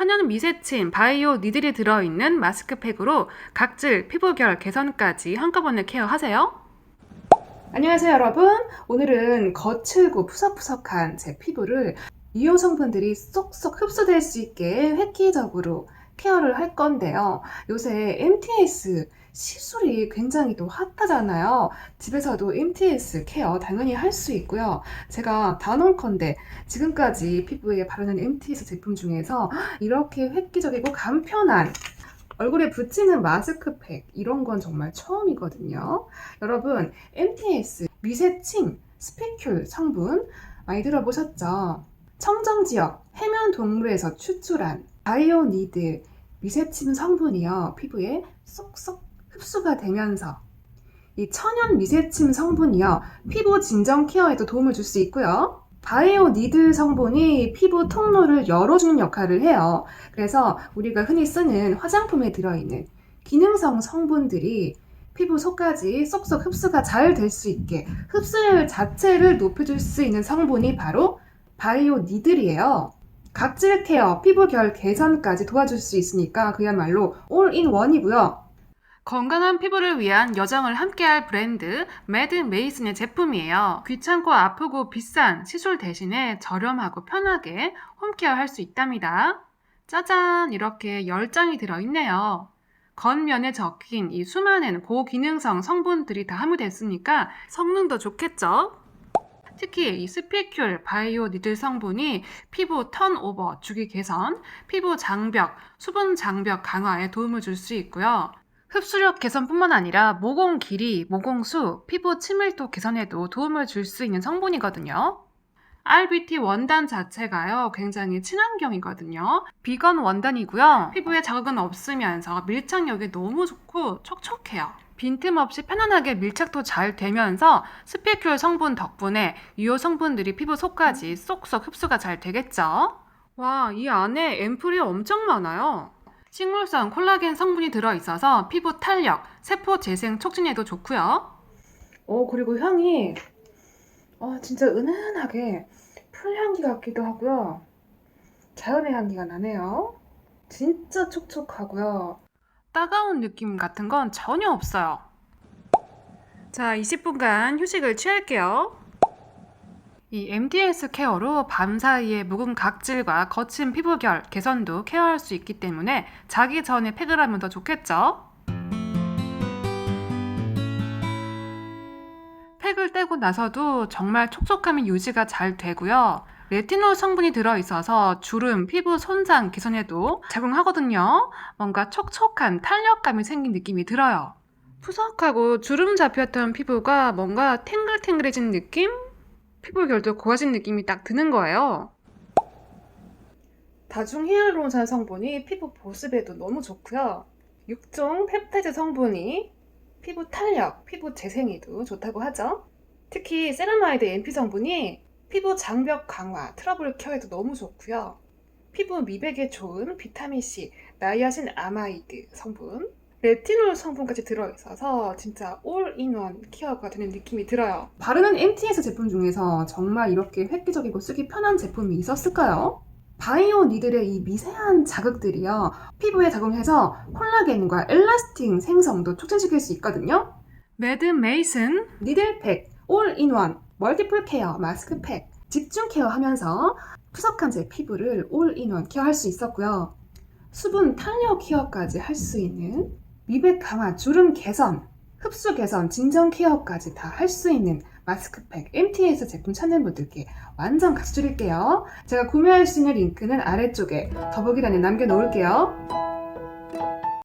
천연 미세침, 바이오 니들이 들어있는 마스크팩으로 각질, 피부결 개선까지 한꺼번에 케어하세요. 안녕하세요 여러분. 오늘은 거칠고 푸석푸석한 제 피부를 유효 성분들이 쏙쏙 흡수될 수 있게 획기적으로 케어를 할 건데요. 요새 MTS 시술이 굉장히 또 핫하잖아요. 집에서도 MTS 케어 당연히 할 수 있고요. 제가 단언컨대 지금까지 피부에 바르는 MTS 제품 중에서 이렇게 획기적이고 간편한 얼굴에 붙이는 마스크팩 이런 건 정말 처음이거든요. 여러분 MTS 미세침 스피큘 성분 많이 들어보셨죠? 청정지역 해면 동물에서 추출한 바이오니드 미세침 성분이요 피부에 쏙쏙 흡수가 되면서 이 천연 미세침 성분이요 피부 진정 케어에도 도움을 줄 수 있고요. 바이오니드 성분이 피부 통로를 열어주는 역할을 해요. 그래서 우리가 흔히 쓰는 화장품에 들어있는 기능성 성분들이 피부 속까지 쏙쏙 흡수가 잘 될 수 있게 흡수율 자체를 높여줄 수 있는 성분이 바로 바이오니들이에요. 각질 케어, 피부 결 개선까지 도와줄 수 있으니까 그야말로 올인원이고요. 건강한 피부를 위한 여정을 함께할 브랜드 매드 메이슨의 제품이에요. 귀찮고 아프고 비싼 시술 대신에 저렴하고 편하게 홈케어 할 수 있답니다. 짜잔! 이렇게 10장이 들어있네요. 겉면에 적힌 이 수많은 고기능성 성분들이 다 함유됐으니까 성능도 좋겠죠? 특히 이 스피큘 바이오 니들 성분이 피부 턴오버, 주기 개선, 피부 장벽, 수분 장벽 강화에 도움을 줄 수 있고요. 흡수력 개선뿐만 아니라 모공 길이, 모공 수, 피부 친밀도 개선에도 도움을 줄 수 있는 성분이거든요. RBT 원단 자체가요, 굉장히 친환경이거든요. 비건 원단이고요. 피부에 자극은 없으면서 밀착력이 너무 좋고 촉촉해요. 빈틈없이 편안하게 밀착도 잘 되면서 스피큘 성분 덕분에 유효 성분들이 피부 속까지 쏙쏙 흡수가 잘 되겠죠. 와, 이 안에 앰플이 엄청 많아요. 식물성 콜라겐 성분이 들어있어서 피부 탄력, 세포 재생 촉진에도 좋고요. 어, 그리고 향이 어, 진짜 은은하게 풀향기 같기도 하고요. 자연의 향기가 나네요. 진짜 촉촉하고요. 따가운 느낌 같은 건 전혀 없어요. 자, 20분간 휴식을 취할게요. 이 MTS 케어로 밤 사이에 묵은 각질과 거친 피부결 개선도 케어할 수 있기 때문에 자기 전에 팩을 하면 더 좋겠죠? 팩을 떼고 나서도 정말 촉촉함이 유지가 잘 되고요. 레티놀 성분이 들어있어서 주름, 피부 손상 개선에도 작용하거든요. 뭔가 촉촉한 탄력감이 생긴 느낌이 들어요. 푸석하고 주름 잡혔던 피부가 뭔가 탱글탱글해진 느낌? 피부 결도 고와진 느낌이 딱 드는 거예요. 다중 히알루론산 성분이 피부 보습에도 너무 좋고요. 6종 펩타이드 성분이 피부 탄력, 피부 재생에도 좋다고 하죠. 특히 세라마이드 MP 성분이 피부 장벽 강화, 트러블 케어에도 너무 좋고요. 피부 미백에 좋은 비타민C, 나이아신 아마이드 성분, 레티놀 성분까지 들어있어서 진짜 올인원 케어가 되는 느낌이 들어요. 바르는 MTS 제품 중에서 정말 이렇게 획기적이고 쓰기 편한 제품이 있었을까요? 바이오 니들의 이 미세한 자극들이요. 피부에 작용해서 콜라겐과 엘라스틴 생성도 촉진시킬 수 있거든요. 매드 메이슨 니들팩 올인원 멀티플 케어 마스크팩 집중 케어하면서 푸석한 제 피부를 올인원 케어할 수 있었고요. 수분 탄력 케어까지 할 수 있는 미백 강화, 주름 개선, 흡수 개선, 진정 케어까지 다 할 수 있는 마스크팩 MTS 제품 찾는 분들께 완전 같이 드릴게요. 제가 구매할 수 있는 링크는 아래쪽에 더보기란에 남겨놓을게요.